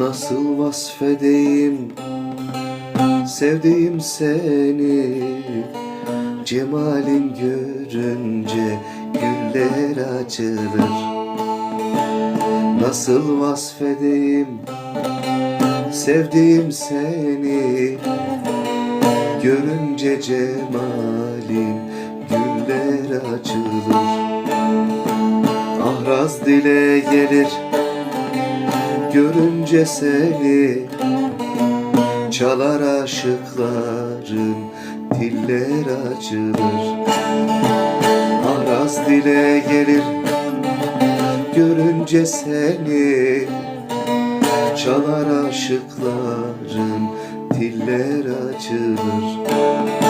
Nasıl vasfedeyim? Sevdiğim seni Cemalin görünce güller açılır. Nasıl vasfedeyim? Sevdiğim seni Görünce cemalin güller açılır. Ahraz dile gelir Görünce seni Çalar aşıkların diller açılır Ahraz dile gelir Görünce seni Çalar aşıkların diller açılır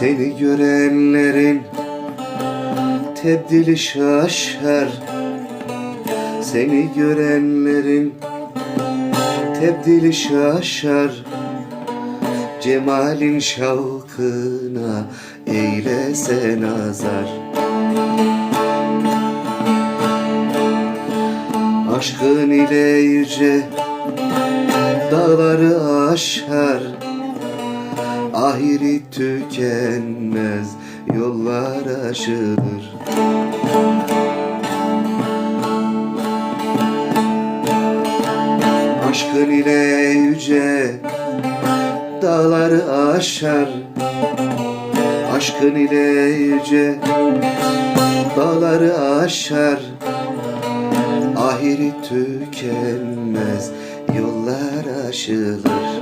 Seni görenlerin tebdili şaşar. Seni görenlerin tebdili şaşar. Cemalin şavkına eylese nazar Aşkın ile yüce dağları aşar Ahiri tükenmez yollar aşılır. Aşkın ile yüce dağları aşar. Aşkın ile yüce dağları aşar. Ahiri tükenmez yollar aşılır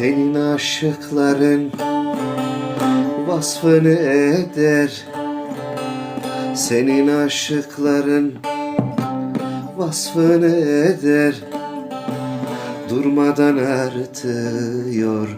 Senin aşıkların vasfını eder. Senin aşıkların vasfını eder. Durmadan artıyor